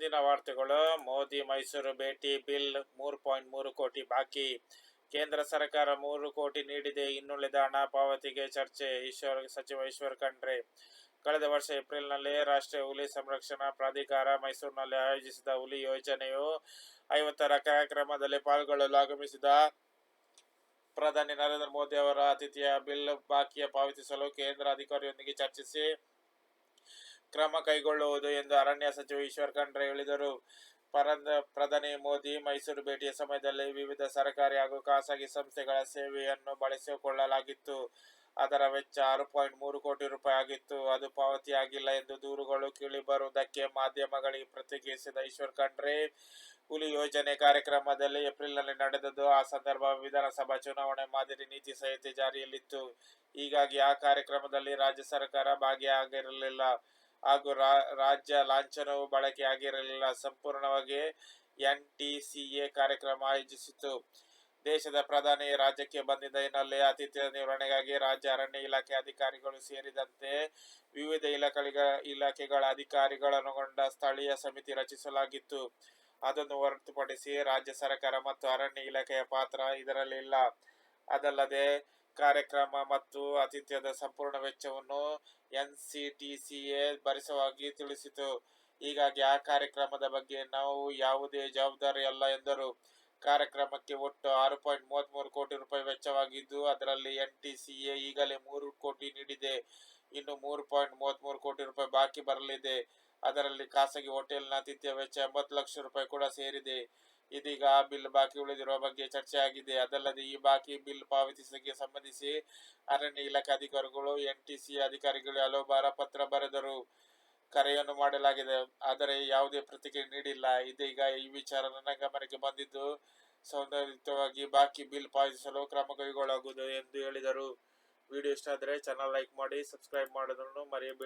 ಇಂದಿನ ವಾರ್ತೆಗಳು. ಮೋದಿ ಮೈಸೂರು ಭೇಟಿ, ಬಿಲ್ ಮೂರು ಪಾಯಿಂಟ್ ಮೂರು ಕೋಟಿ ಬಾಕಿ. ಕೇಂದ್ರ ಸರ್ಕಾರ ಮೂರು ಕೋಟಿ ನೀಡಿದೆ, ಇನ್ನುಳಿದ ಹಣ ಪಾವತಿಗೆ ಚರ್ಚೆ, ಈಶ್ವರ್, ಸಚಿವ ಈಶ್ವರ್ ಖಂಡ್ರೆ. ಕಳೆದ ವರ್ಷ ಏಪ್ರಿಲ್ನಲ್ಲಿ ರಾಷ್ಟ್ರೀಯ ಹುಲಿ ಸಂರಕ್ಷಣಾ ಪ್ರಾಧಿಕಾರ ಮೈಸೂರಿನಲ್ಲಿ ಆಯೋಜಿಸಿದ ಹುಲಿ ಯೋಜನೆಯು ಐವತ್ತರ ಕಾರ್ಯಕ್ರಮದಲ್ಲಿ ಪಾಲ್ಗೊಳ್ಳಲು ಆಗಮಿಸಿದ ಪ್ರಧಾನಿ ನರೇಂದ್ರ ಮೋದಿ ಅವರ ಅತಿಥಿಯ ಬಿಲ್ ಬಾಕಿಯ ಪಾವತಿಸಲು ಕೇಂದ್ರ ಅಧಿಕಾರಿಯೊಂದಿಗೆ ಚರ್ಚಿಸಿ ಕ್ರಮ ಕೈಗೊಳ್ಳುವುದು ಎಂದು ಅರಣ್ಯ ಸಚಿವ ಈಶ್ವರ್ ಖಂಡ್ರೆ ಹೇಳಿದರು. ಪರಂದ ಪ್ರಧಾನಿ ಮೋದಿ ಮೈಸೂರು ಭೇಟಿಯ ಸಮಯದಲ್ಲಿ ವಿವಿಧ ಸರ್ಕಾರಿ ಹಾಗೂ ಖಾಸಗಿ ಸಂಸ್ಥೆಗಳ ಸೇವೆಯನ್ನು ಬಳಸಿಕೊಳ್ಳಲಾಗಿತ್ತು. ಅದರ ವೆಚ್ಚ ಆರು ಪಾಯಿಂಟ್ ಮೂರು ಕೋಟಿ ರೂಪಾಯಿ ಆಗಿತ್ತು. ಅದು ಪಾವತಿಯಾಗಿಲ್ಲ ಎಂದು ದೂರುಗಳು ಕೇಳಿಬರುವುದಕ್ಕೆ ಮಾಧ್ಯಮಗಳಿಗೆ ಪ್ರತಿಕ್ರಿಯಿಸಿದ ಈಶ್ವರ್ ಖಂಡ್ರೆ, ಹುಲಿ ಯೋಜನೆ ಕಾರ್ಯಕ್ರಮದಲ್ಲಿ ಏಪ್ರಿಲ್ನಲ್ಲಿ ನಡೆದದ್ದು ಆ ಸಂದರ್ಭ ವಿಧಾನಸಭಾ ಚುನಾವಣೆ ಮಾದರಿ ನೀತಿ ಸಂಹಿತೆ ಜಾರಿಯಲ್ಲಿತ್ತು. ಹೀಗಾಗಿ ಆ ಕಾರ್ಯಕ್ರಮದಲ್ಲಿ ರಾಜ್ಯ ಸರ್ಕಾರ ಭಾಗಿಯಾಗಿರಲಿಲ್ಲ. ಹಾಗೂ ರಾಜ್ಯ ಲಾಂಛನವು ಬಳಕೆಯಾಗಿರಲಿಲ್ಲ ಸಂಪೂರ್ಣವಾಗಿ ಎನ್ ಟಿ ಸಿ ಎ ಕಾರ್ಯಕ್ರಮ ಆಯೋಜಿಸಿತು ದೇಶದ ಪ್ರಧಾನಿ ರಾಜ್ಯಕ್ಕೆ ಬಂದಿದ್ದ ಹಿನ್ನೆಲೆ ಅತಿಥ್ಯ ನಿರ್ವಹಣೆಗಾಗಿ ರಾಜ್ಯ ಅರಣ್ಯ ಇಲಾಖೆ ಅಧಿಕಾರಿಗಳು ಸೇರಿದಂತೆ ವಿವಿಧ ಇಲಾಖೆಗಳ ಇಲಾಖೆಗಳ ಅಧಿಕಾರಿಗಳನ್ನೊಳಗೊಂಡ ಸ್ಥಳೀಯ ಸಮಿತಿ ರಚಿಸಲಾಗಿತ್ತು. ಅದನ್ನು ಹೊರತುಪಡಿಸಿ ರಾಜ್ಯ ಸರ್ಕಾರ ಮತ್ತು ಅರಣ್ಯ ಇಲಾಖೆಯ ಪಾತ್ರ ಇದರಲ್ಲಿಲ್ಲ. ಅದಲ್ಲದೆ ಕಾರ್ಯಕ್ರಮ ಮತ್ತು ಆತಿಥ್ಯದ ಸಂಪೂರ್ಣ ವೆಚ್ಚವನ್ನು ಎನ್ಸಿಟಿಸಿಎ ಭರಿಸುವಾಗಿ ತಿಳಿಸಿತು. ಹೀಗಾಗಿ ಆ ಕಾರ್ಯಕ್ರಮದ ಬಗ್ಗೆ ನಾವು ಯಾವುದೇ ಜವಾಬ್ದಾರಿ ಅಲ್ಲ ಎಂದರು. ಕಾರ್ಯಕ್ರಮಕ್ಕೆ ಒಟ್ಟು ಆರು ಪಾಯಿಂಟ್ ಮೂವತ್ತ್ಮೂರು ಕೋಟಿ ರೂಪಾಯಿ ವೆಚ್ಚವಾಗಿದ್ದು, ಅದರಲ್ಲಿ ಎನ್ ಟಿಸಿಎ ಈಗಲೇ ಮೂರು ಕೋಟಿ ನೀಡಿದೆ. ಇನ್ನು ಮೂರು ಪಾಯಿಂಟ್ ಮೂವತ್ತ್ಮೂರು ಕೋಟಿ ರೂಪಾಯಿ ಬಾಕಿ ಬರಲಿದೆ. ಅದರಲ್ಲಿ ಖಾಸಗಿ ಹೋಟೆಲ್ನ ಆತಿಥ್ಯ ವೆಚ್ಚ ಎಂಬತ್ತು ಲಕ್ಷ ರೂಪಾಯಿ ಕೂಡ ಸೇರಿದೆ. ಇದೀಗ ಆ ಬಿಲ್ ಬಾಕಿ ಉಳಿದಿರುವ ಬಗ್ಗೆ ಚರ್ಚೆ ಆಗಿದೆ. ಅದಲ್ಲದೆ ಈ ಬಾಕಿ ಬಿಲ್ ಪಾವತಿಸಿದಕ್ಕೆ ಸಂಬಂಧಿಸಿ ಅರಣ್ಯ ಇಲಾಖೆ ಅಧಿಕಾರಿಗಳು, ಎನ್ಟಿಸಿ ಅಧಿಕಾರಿಗಳು ಹಲವು ಬಾರ ಪತ್ರ ಬರೆದರು ಕರೆಯನ್ನು ಮಾಡಲಾಗಿದೆ. ಆದರೆ ಯಾವುದೇ ಪ್ರತಿಕ್ರಿಯೆ ನೀಡಿಲ್ಲ. ಇದೀಗ ಈ ವಿಚಾರ ನನ್ನ ಗಮನಕ್ಕೆ ಬಂದಿದ್ದು, ಸೌಂದರ್ಯಯುತವಾಗಿ ಬಾಕಿ ಬಿಲ್ ಪಾವತಿಸಲು ಕ್ರಮ ಕೈಗೊಳ್ಳಲಾಗುವುದು ಎಂದು ಹೇಳಿದರು. ವಿಡಿಯೋ ಇಷ್ಟ ಆದರೆ ಚಾನಲ್ ಲೈಕ್ ಮಾಡಿ ಸಬ್ಸ್ಕ್ರೈಬ್ ಮಾಡೋದನ್ನು ಮರೆಯಬೇಡಿ.